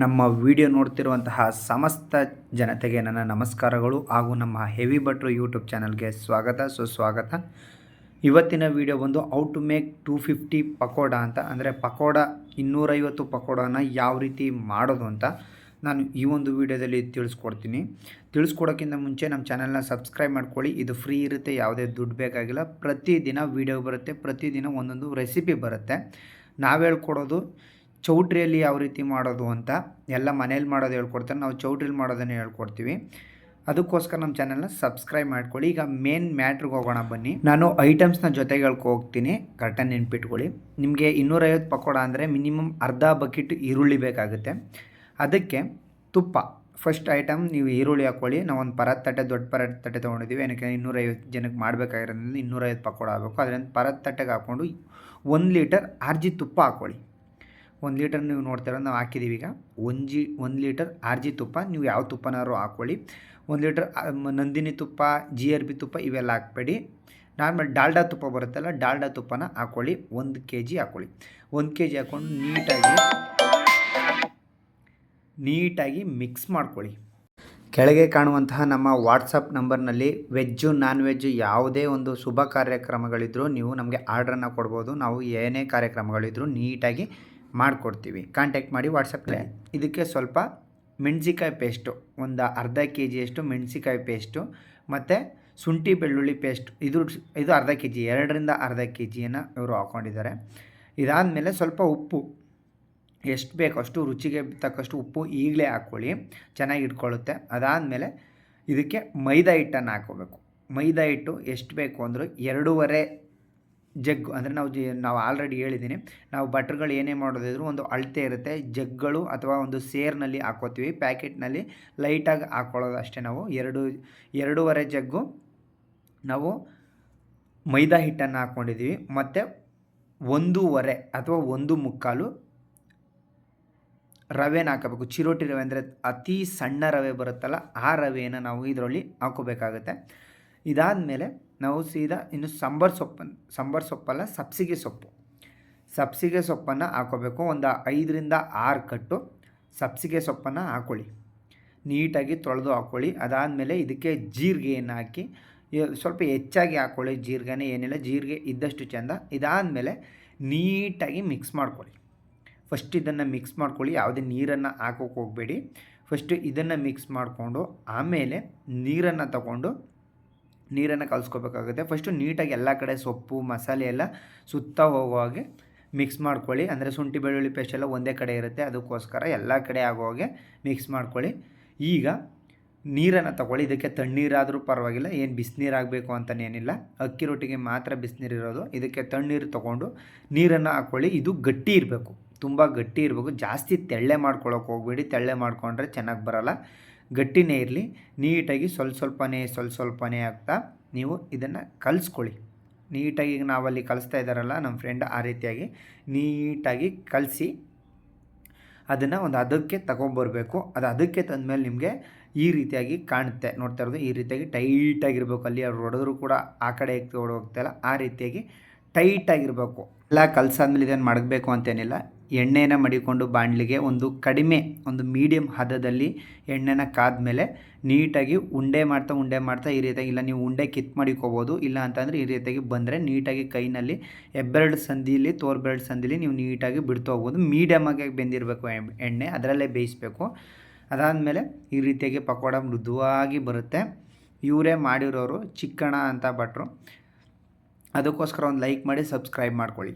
ನಮ್ಮ ವಿಡಿಯೋ ನೋಡ್ತಿರುವಂತಹ ಸಮಸ್ತ ಜನತೆಗೆ ನನ್ನ ನಮಸ್ಕಾರಗಳು ಹಾಗೂ ನಮ್ಮ ಹೆವಿ ಭಟ್ರು ಯೂಟ್ಯೂಬ್ ಚಾನಲ್ಗೆ ಸ್ವಾಗತ. ಸುಸ್ವಾಗತ ಇವತ್ತಿನ ವಿಡಿಯೋ ಬಂದು how to make two fifty pakoda ಅಂತ. ಅಂದರೆ ಪಕೋಡ ಇನ್ನೂರೈವತ್ತು ಪಕೋಡನ ಯಾವ ರೀತಿ ಮಾಡೋದು ಅಂತ ನಾನು ಈ ಒಂದು ವಿಡಿಯೋದಲ್ಲಿ ತಿಳಿಸ್ಕೊಡ್ತೀನಿ. ತಿಳಿಸ್ಕೊಡೋಕ್ಕಿಂತ ಮುಂಚೆ ನಮ್ಮ ಚಾನಲ್ನ ಸಬ್ಸ್ಕ್ರೈಬ್ ಮಾಡ್ಕೊಳ್ಳಿ. ಇದು ಫ್ರೀ ಇರುತ್ತೆ, ಯಾವುದೇ ದುಡ್ಡು ಬೇಕಾಗಿಲ್ಲ. ಪ್ರತಿದಿನ ವಿಡಿಯೋ ಬರುತ್ತೆ, ಪ್ರತಿದಿನ ಒಂದೊಂದು ರೆಸಿಪಿ ಬರುತ್ತೆ. ನಾವು ಹೇಳ್ಕೊಡೋದು ಚೌಟ್ರಿಯಲ್ಲಿ ಯಾವ ರೀತಿ ಮಾಡೋದು ಅಂತ ಎಲ್ಲ ಮನೇಲಿ ಮಾಡೋದು ಹೇಳ್ಕೊಡ್ತಾರೆ ನಾವು ಚೌಟ್ರಿಲಿ ಮಾಡೋದನ್ನು ಹೇಳ್ಕೊಡ್ತೀವಿ. ಅದಕ್ಕೋಸ್ಕರ ನಮ್ಮ ಚಾನಲ್ನ ಸಬ್ಸ್ಕ್ರೈಬ್ ಮಾಡ್ಕೊಳ್ಳಿ. ಈಗ ಮೇನ್ ಮ್ಯಾಟ್ರಿಗೆ ಹೋಗೋಣ ಬನ್ನಿ. ನಾನು ಐಟಮ್ಸ್ನ ಜೊತೆಗೆ ಹೋಗ್ತೀನಿ. ಕರೆಕ್ಟಾಗಿ ನೆನ್ಪಿಟ್ಕೊಳ್ಳಿ. ನಿಮಗೆ ಇನ್ನೂರೈವತ್ತು ಪಕೋಡ ಅಂದರೆ ಮಿನಿಮಮ್ ಅರ್ಧ ಬಕೆಟ್ ಈರುಳ್ಳಿ ಬೇಕಾಗುತ್ತೆ. ಅದಕ್ಕೆ ತುಪ್ಪ. ಫಸ್ಟ್ ಐಟಮ್ ನೀವು ಈರುಳ್ಳಿ ಹಾಕ್ಕೊಳ್ಳಿ. ನಾವು ಒಂದು ಪರತ್ ತಟ್ಟೆ, ದೊಡ್ಡ ಪರತ್ ತಟ್ಟೆ ತೊಗೊಂಡಿದ್ದೀವಿ ಏನಕ್ಕೆ? ಇನ್ನೂರೈವತ್ತು ಜನಕ್ಕೆ ಮಾಡಬೇಕಾಗಿರೋದ್ರಿಂದ ಇನ್ನೂರೈವತ್ತು ಪಕೋಡ ಆಗಬೇಕು ಅದರಿಂದ ಪರತ್ ತಟ್ಟೆಗೆ ಹಾಕ್ಕೊಂಡು ಒಂದು ಲೀಟರ್ ಆರ್ ಜಿ ತುಪ್ಪ ಹಾಕ್ಕೊಳ್ಳಿ. ಒಂದು ಲೀಟರ್ ನೀವು ನೋಡ್ತೀರ ನಾವು ಹಾಕಿದ್ದೀವಿ ಈಗ. ಒಂದು ಜಿ, ಒಂದು ಲೀಟರ್ ಆರ್ ಜಿ ತುಪ್ಪ, ನೀವು ಯಾವ ತುಪ್ಪನಾದ್ರು ಹಾಕ್ಕೊಳ್ಳಿ ಒಂದು ಲೀಟರ್ ನಂದಿನಿ ತುಪ್ಪ, ಜಿ ಆರ್ ಬಿ ತುಪ್ಪ ಇವೆಲ್ಲ ಹಾಕ್ಬೇಡಿ. ನಾರ್ಮಲ್ ಡಾಲ್ಡಾ ತುಪ್ಪ ಬರುತ್ತಲ್ಲ, ಡಾಲ್ಡಾ ತುಪ್ಪನ ಹಾಕ್ಕೊಳ್ಳಿ ಒಂದು ಕೆ ಜಿ ಹಾಕ್ಕೊಳ್ಳಿ ಒಂದು ಕೆ ಜಿ ಹಾಕ್ಕೊಂಡು ನೀಟಾಗಿ ನೀಟಾಗಿ ಮಿಕ್ಸ್ ಮಾಡ್ಕೊಳ್ಳಿ. ಕೆಳಗೆ ಕಾಣುವಂತಹ ನಮ್ಮ ವಾಟ್ಸಪ್ ನಂಬರ್ನಲ್ಲಿ ವೆಜ್ಜು ನಾನ್ ವೆಜ್ಜು ಯಾವುದೇ ಒಂದು ಶುಭ ಕಾರ್ಯಕ್ರಮಗಳಿದ್ದರೂ ನೀವು ನಮಗೆ ಆರ್ಡ್ರನ್ನು ಕೊಡ್ಬೋದು. ನಾವು ಏನೇ ಕಾರ್ಯಕ್ರಮಗಳಿದ್ರೂ ನೀಟಾಗಿ ಮಾಡಿಕೊಡ್ತೀವಿ. ಕಾಂಟ್ಯಾಕ್ಟ್ ಮಾಡಿ ವಾಟ್ಸಪ್ಗೆ ಇದಕ್ಕೆ ಸ್ವಲ್ಪ ಮೆಣಸಿಕಾಯಿ ಪೇಸ್ಟು ಒಂದು ಅರ್ಧ ಕೆ ಜಿಯಷ್ಟು ಮೆಣಸಿಕಾಯಿ ಪೇಸ್ಟು ಮತ್ತು ಶುಂಠಿ ಬೆಳ್ಳುಳ್ಳಿ ಪೇಸ್ಟ್ ಇದು ಇದು ಅರ್ಧ ಕೆ ಜಿ ಎರಡರಿಂದ ಅರ್ಧ ಕೆ ಜಿಯನ್ನು ಇವರು ಹಾಕ್ಕೊಂಡಿದ್ದಾರೆ ಇದಾದಮೇಲೆ ಸ್ವಲ್ಪ ಉಪ್ಪು ಎಷ್ಟು ಬೇಕೋ ಅಷ್ಟು ರುಚಿಗೆ ತಕ್ಕಷ್ಟು ಉಪ್ಪು ಈಗಲೇ ಹಾಕ್ಕೊಳ್ಳಿ ಚೆನ್ನಾಗಿ ಇಟ್ಕೊಳ್ಳುತ್ತೆ. ಅದಾದಮೇಲೆ ಇದಕ್ಕೆ ಮೈದಾ ಹಿಟ್ಟನ್ನು ಹಾಕ್ಕೋಬೇಕು. ಮೈದಾ ಹಿಟ್ಟು ಎಷ್ಟು ಬೇಕು ಅಂದರೂ ಎರಡೂವರೆ ಜಗ್ಗು ಅಂದರೆ ನಾವು ಜಿ, ನಾವು ಆಲ್ರೆಡಿ ಹೇಳಿದ್ದೀನಿ ನಾವು ಬಟ್ರ್ಗಳು ಏನೇ ಮಾಡೋದಿದ್ರು ಒಂದು ಅಳತೆ ಇರುತ್ತೆ. ಜಗ್ಗಳು ಅಥವಾ ಒಂದು ಸೇರ್ನಲ್ಲಿ ಹಾಕೋತೀವಿ. ಪ್ಯಾಕೆಟ್ನಲ್ಲಿ ಲೈಟಾಗಿ ಹಾಕ್ಕೊಳ್ಳೋದು ಅಷ್ಟೇ ನಾವು. ಎರಡು, ಎರಡೂವರೆ ಜಗ್ಗು ನಾವು ಮೈದಾ ಹಿಟ್ಟನ್ನು ಹಾಕ್ಕೊಂಡಿದ್ದೀವಿ ಮತ್ತು ಒಂದೂವರೆ ಅಥವಾ ಒಂದು ಮುಕ್ಕಾಲು ರವೆನ ಹಾಕಬೇಕು. ಚಿರೋಟಿ ರವೆ ಅಂದರೆ ಅತಿ ಸಣ್ಣ ರವೆ ಬರುತ್ತಲ್ಲ, ಆ ರವೆಯನ್ನು ನಾವು ಇದರಲ್ಲಿ ಹಾಕೋಬೇಕಾಗುತ್ತೆ. ಇದಾದಮೇಲೆ ನಾವು ಸೀದಾ ಇನ್ನು ಸಾಂಬಾರು ಸೊಪ್ಪನ್ನು ಸಾಂಬಾರು ಸೊಪ್ಪಲ್ಲ, ಸಬ್ಸಿಗೆ ಸೊಪ್ಪು. ಸಬ್ಸಿಗೆ ಸೊಪ್ಪನ್ನು ಹಾಕೋಬೇಕು. ಒಂದು ಐದರಿಂದ ಆರು ಕಟ್ಟು ಸಬ್ಸಿಗೆ ಸೊಪ್ಪನ್ನು ಹಾಕ್ಕೊಳ್ಳಿ ನೀಟಾಗಿ ತೊಳೆದು ಹಾಕ್ಕೊಳ್ಳಿ ಅದಾದಮೇಲೆ ಇದಕ್ಕೆ ಜೀರಿಗೆಯನ್ನು ಹಾಕಿ ಸ್ವಲ್ಪ ಹೆಚ್ಚಾಗಿ ಹಾಕ್ಕೊಳ್ಳಿ ಜೀರಿಗೆನೇ ಏನಿಲ್ಲ, ಜೀರಿಗೆ ಇದ್ದಷ್ಟು ಚೆಂದ. ಇದಾದಮೇಲೆ ನೀಟಾಗಿ ಮಿಕ್ಸ್ ಮಾಡ್ಕೊಳ್ಳಿ. ಫಸ್ಟ್ ಇದನ್ನು ಮಿಕ್ಸ್ ಮಾಡ್ಕೊಳ್ಳಿ. ಯಾವುದೇ ನೀರನ್ನು ಹಾಕೋಕೆ ಹೋಗಬೇಡಿ. ಫಸ್ಟು ಇದನ್ನು ಮಿಕ್ಸ್ ಮಾಡಿಕೊಂಡು ಆಮೇಲೆ ನೀರನ್ನು ತಗೊಂಡು ನೀರನ್ನು ಕಲಿಸ್ಕೋಬೇಕಾಗುತ್ತೆ. ಫಸ್ಟು ನೀಟಾಗಿ ಎಲ್ಲ ಕಡೆ ಸೊಪ್ಪು, ಮಸಾಲೆ ಎಲ್ಲ ಸುತ್ತ ಹೋಗೋ ಹಾಗೆ ಮಿಕ್ಸ್ ಮಾಡ್ಕೊಳ್ಳಿ. ಅಂದರೆ ಶುಂಠಿ, ಬೆಳ್ಳುಳ್ಳಿ ಪೇಸ್ಟ್ ಎಲ್ಲ ಒಂದೇ ಕಡೆ ಇರುತ್ತೆ. ಅದಕ್ಕೋಸ್ಕರ ಎಲ್ಲ ಕಡೆ ಆಗೋ ಹಾಗೆ ಮಿಕ್ಸ್ ಮಾಡ್ಕೊಳ್ಳಿ. ಈಗ ನೀರನ್ನು ತಗೊಳ್ಳಿ. ಇದಕ್ಕೆ ತಣ್ಣೀರಾದರೂ ಪರವಾಗಿಲ್ಲ. ಏನು ಬಿಸಿನೀರಾಗಬೇಕು ಅಂತನೇನಿಲ್ಲ ಅಕ್ಕಿ ರೊಟ್ಟಿಗೆ ಮಾತ್ರ ಬಿಸಿನೀರಿರೋದು ಇದಕ್ಕೆ ತಣ್ಣೀರು ತೊಗೊಂಡು ನೀರನ್ನು ಹಾಕ್ಕೊಳ್ಳಿ ಇದು ಗಟ್ಟಿ ಇರಬೇಕು. ತುಂಬ ಗಟ್ಟಿ ಇರಬೇಕು. ಜಾಸ್ತಿ ತೆಳ್ಳೆ ಮಾಡ್ಕೊಳ್ಳೋಕೆ ಹೋಗ್ಬೇಡಿ. ತೆಳ್ಳೆ ಮಾಡಿಕೊಂಡ್ರೆ ಚೆನ್ನಾಗಿ ಬರೋಲ್ಲ. ಗಟ್ಟಿನೇ ಇರಲಿ, ನೀಟಾಗಿ ಸ್ವಲ್ಪ ಸ್ವಲ್ಪನೇ ಸ್ವಲ್ಪ ಸ್ವಲ್ಪನೇ ಆಗ್ತಾ ನೀವು ಇದನ್ನು ಕಲಿಸ್ಕೊಳ್ಳಿ. ನೀಟಾಗಿ ಈಗ ನಾವಲ್ಲಿ ಕಲಿಸ್ತಾ ಇದ್ದಾರಲ್ಲ ನಮ್ಮ ಫ್ರೆಂಡ್ ಆ ರೀತಿಯಾಗಿ, ನೀಟಾಗಿ ಕಲಿಸಿ ಅದನ್ನು ಒಂದು ಅದಕ್ಕೆ ತಗೊಂಬರ್ಬೇಕು. ಅದು ಅದಕ್ಕೆ ತಂದಮೇಲೆ ನಿಮಗೆ ಈ ರೀತಿಯಾಗಿ ಕಾಣುತ್ತೆ. ನೋಡ್ತಾ ಇರೋದು ಈ ರೀತಿಯಾಗಿ ಟೈಟಾಗಿರ್ಬೇಕು. ಅಲ್ಲಿ ಅವ್ರು ಹೊಡೆದ್ರು ಕೂಡ ಆ ಕಡೆ ಹೋಗ್ತಾಯಿಲ್ಲ ಆ ರೀತಿಯಾಗಿ ಟೈಟಾಗಿರಬೇಕು. ಎಲ್ಲ ಕಲಸಾದ್ಮೇಲೆ ಇದನ್ನು ಮಡಗಬೇಕು ಅಂತೇನಿಲ್ಲ ಎಣ್ಣೆನ ಮಡಿಕೊಂಡು ಬಾಣಲಿಗೆ ಒಂದು ಕಡಿಮೆ, ಒಂದು ಮೀಡಿಯಮ್ ಹದದಲ್ಲಿ ಎಣ್ಣೆನ ಕಾದ್ಮೇಲೆ ನೀಟಾಗಿ ಉಂಡೆ ಮಾಡ್ತಾ ಉಂಡೆ ಮಾಡ್ತಾ ಈ ರೀತಿಯಾಗಿ, ಇಲ್ಲ ನೀವು ಉಂಡೆ ಕಿತ್ ಮಾಡಿಕೋಬೋದು, ಇಲ್ಲ ಅಂತಂದರೆ ಈ ರೀತಿಯಾಗಿ ಬಂದರೆ ನೀಟಾಗಿ ಕೈನಲ್ಲಿ ಎಬ್ಬೆರಡು ಸಂದಿಲಿ ತೋರ್ಬೆರಡು ಸಂದಿಲಿ ನೀವು ನೀಟಾಗಿ ಬಿಡ್ತಾ ಹೋಗ್ಬೋದು. ಮೀಡಿಯಮಾಗಿ ಬೆಂದಿರಬೇಕು ಎಣ್ಣೆ, ಅದರಲ್ಲೇ ಬೇಯಿಸಬೇಕು. ಅದಾದಮೇಲೆ ಈ ರೀತಿಯಾಗಿ ಪಕೋಡ ಮೃದುವಾಗಿ ಬರುತ್ತೆ. ಇವರೇ ಮಾಡಿರೋರು ಚಿಕ್ಕಣ ಅಂತ ಭಟ್ರು. ಅದಕ್ಕೋಸ್ಕರ ಒಂದು ಲೈಕ್ ಮಾಡಿ ಸಬ್ಸ್ಕ್ರೈಬ್ ಮಾಡ್ಕೊಳ್ಳಿ.